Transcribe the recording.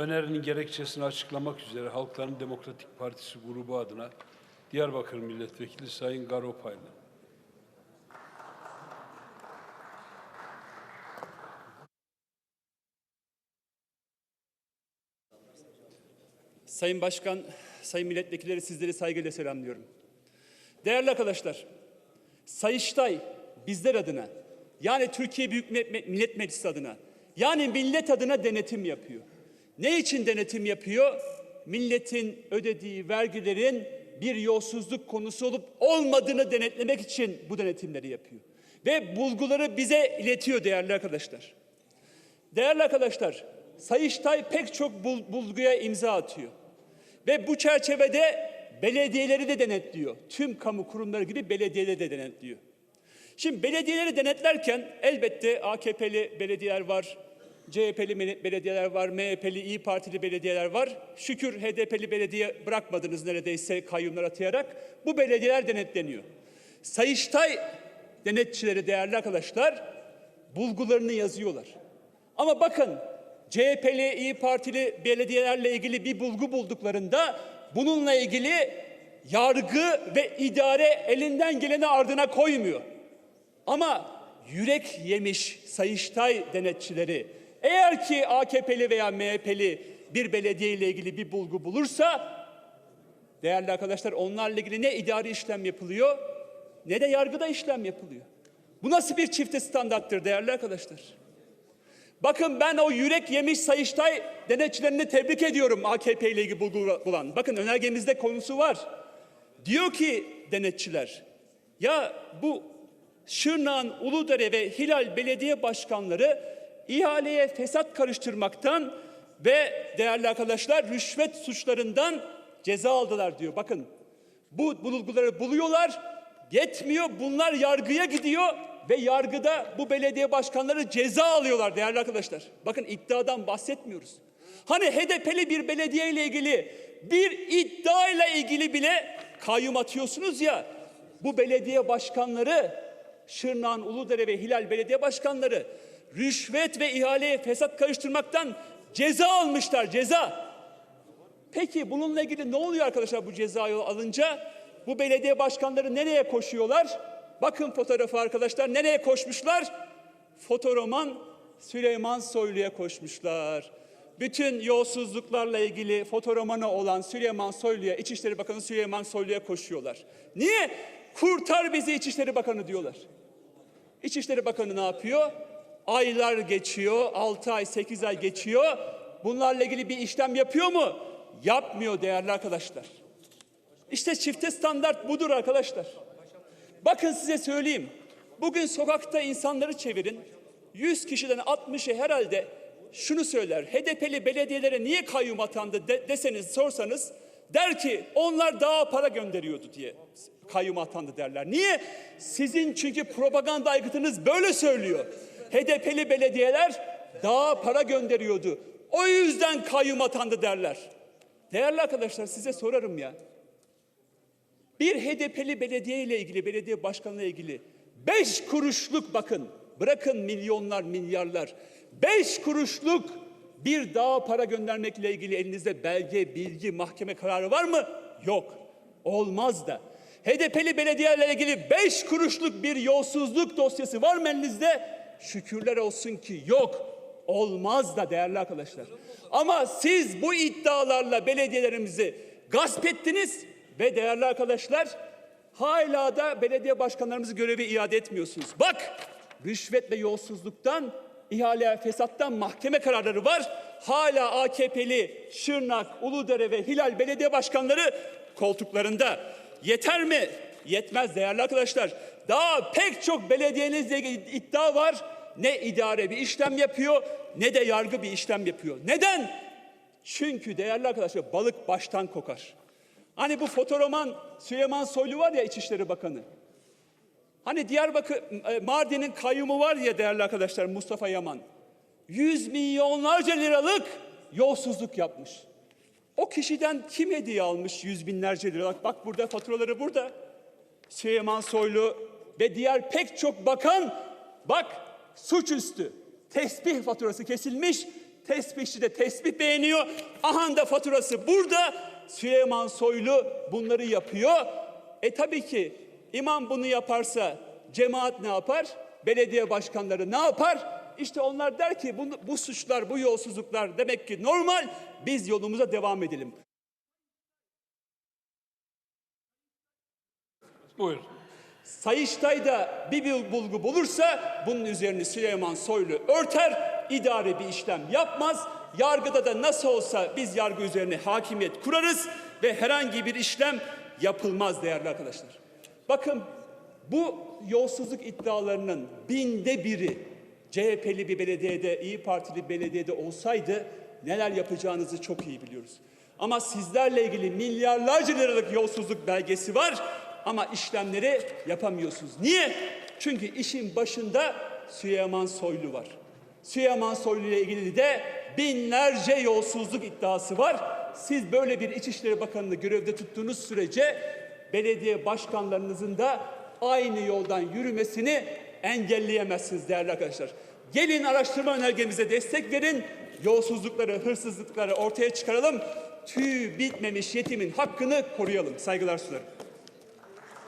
Önerinin gerekçesini açıklamak üzere Halkların Demokratik Partisi grubu adına Diyarbakır Milletvekili Sayın Garo Paylan. Sayın Başkan, Sayın Milletvekilleri sizleri saygıyla selamlıyorum. Değerli arkadaşlar, Sayıştay bizler adına, yani Türkiye Büyük Millet Meclisi adına, yani millet adına denetim yapıyor. Ne için denetim yapıyor? Milletin ödediği vergilerin bir yolsuzluk konusu olup olmadığını denetlemek için bu denetimleri yapıyor. Ve bulguları bize iletiyor değerli arkadaşlar. Değerli arkadaşlar, Sayıştay pek çok bul- bulguya imza atıyor. Ve bu çerçevede belediyeleri de denetliyor. Tüm kamu kurumları gibi belediyeleri de denetliyor. Şimdi belediyeleri denetlerken elbette AKP'li belediyeler var, CHP'li belediyeler var, MHP'li, İyi Partili belediyeler var. Şükür HDP'li belediye bırakmadınız neredeyse kayyumlar atayarak. Bu belediyeler denetleniyor. Sayıştay denetçileri değerli arkadaşlar bulgularını yazıyorlar. Ama bakın CHP'li, İyi Partili belediyelerle ilgili bir bulgu bulduklarında bununla ilgili yargı ve idare elinden geleni ardına koymuyor. Ama yürek yemiş Sayıştay denetçileri eğer ki AKP'li veya MHP'li bir belediye ile ilgili bir bulgu bulursa değerli arkadaşlar onlarla ilgili ne idari işlem yapılıyor ne de yargıda işlem yapılıyor. Bu nasıl bir çifte standarttır değerli arkadaşlar? Bakın ben o yürek yemiş Sayıştay denetçilerini tebrik ediyorum AKP ile ilgili bulgu bulan. Bakın önergemizde konusu var. Diyor ki denetçiler ya bu Şırnak'ın Uludere ve Hilal belediye başkanları ihaleye fesat karıştırmaktan ve değerli arkadaşlar rüşvet suçlarından ceza aldılar diyor. Bakın bu bulguları buluyorlar yetmiyor bunlar yargıya gidiyor ve yargıda bu belediye başkanları ceza alıyorlar değerli arkadaşlar. Bakın iddiadan bahsetmiyoruz. Hani HDP'li bir belediye ile ilgili bir iddia ile ilgili bile kayyum atıyorsunuz ya bu belediye başkanları Şırnak'ın Uludere ve Hilal belediye başkanları rüşvet ve ihaleye fesat karıştırmaktan ceza almışlar ceza. Peki bununla ilgili ne oluyor arkadaşlar bu cezayı alınca? Bu belediye başkanları nereye koşuyorlar? Bakın fotoğrafı arkadaşlar nereye koşmuşlar? Fotoroman Süleyman Soylu'ya koşmuşlar. Bütün yolsuzluklarla ilgili fotoromanı olan Süleyman Soylu'ya, İçişleri Bakanı Süleyman Soylu'ya koşuyorlar. Niye? Kurtar bizi İçişleri Bakanı diyorlar. İçişleri Bakanı ne yapıyor? Aylar geçiyor, 6 ay, 8 ay geçiyor. Bunlarla ilgili bir işlem yapıyor mu? Yapmıyor değerli arkadaşlar. İşte çifte standart budur arkadaşlar. Bakın size söyleyeyim. Bugün sokakta insanları çevirin. 100 kişiden 60'ı herhalde şunu söyler. HDP'li belediyelere niye kayyum atandı de- deseniz sorsanız der ki onlar daha para gönderiyordu diye kayyum atandı derler. Niye? Sizin çünkü propaganda aygıtınız böyle söylüyor. HDP'li belediyeler daha para gönderiyordu. O yüzden kayyum atandı derler. Değerli arkadaşlar size sorarım ya. Bir HDP'li belediye ile ilgili, belediye başkanı ile ilgili beş kuruşluk bakın, bırakın milyonlar, milyarlar, beş kuruşluk bir daha para göndermekle ilgili elinizde belge, bilgi, mahkeme kararı var mı? Yok. Olmaz da. HDP'li belediyelerle ilgili beş kuruşluk bir yolsuzluk dosyası var mı elinizde? Şükürler olsun ki yok. Olmaz da değerli arkadaşlar. Ama siz bu iddialarla belediyelerimizi gasp ettiniz ve değerli arkadaşlar hala da belediye başkanlarımızı görevi iade etmiyorsunuz. Bak rüşvet ve yolsuzluktan, ihale fesattan mahkeme kararları var. Hala AKP'li Şırnak, Uludere ve Hilal belediye başkanları koltuklarında. Yeter mi? Yetmez değerli arkadaşlar. Daha pek çok belediyenizle ilgili iddia var. Ne idare bir işlem yapıyor ne de yargı bir işlem yapıyor. Neden? Çünkü değerli arkadaşlar balık baştan kokar. Hani bu fotoroman Süleyman Soylu var ya İçişleri Bakanı. Hani Diyarbakır, e, Mardin'in kayyumu var ya değerli arkadaşlar Mustafa Yaman. Yüz milyonlarca liralık yolsuzluk yapmış. O kişiden kim hediye almış yüz binlerce liralık? Bak burada faturaları burada. Süleyman Soylu ve diğer pek çok bakan bak suçüstü tesbih faturası kesilmiş Tesbihçi de tesbih beğeniyor. Ahan da faturası burada. Süleyman Soylu bunları yapıyor. E tabii ki imam bunu yaparsa cemaat ne yapar? Belediye başkanları ne yapar? İşte onlar der ki bu, bu suçlar, bu yolsuzluklar demek ki normal. Biz yolumuza devam edelim. Buyur. Sayıştay da bir bulgu bulursa bunun üzerine Süleyman Soylu örter, idari bir işlem yapmaz. Yargıda da nasıl olsa biz yargı üzerine hakimiyet kurarız ve herhangi bir işlem yapılmaz değerli arkadaşlar. Bakın bu yolsuzluk iddialarının binde biri CHP'li bir belediyede, İyi Partili belediyede olsaydı neler yapacağınızı çok iyi biliyoruz. Ama sizlerle ilgili milyarlarca liralık yolsuzluk belgesi var ama işlemleri yapamıyorsunuz. Niye? Çünkü işin başında Süleyman Soylu var. Süleyman Soylu ile ilgili de binlerce yolsuzluk iddiası var. Siz böyle bir İçişleri Bakanı'nı görevde tuttuğunuz sürece belediye başkanlarınızın da aynı yoldan yürümesini engelleyemezsiniz değerli arkadaşlar. Gelin araştırma önergemize destek verin. Yolsuzlukları, hırsızlıkları ortaya çıkaralım. Tüy bitmemiş yetimin hakkını koruyalım. Saygılar sunarım.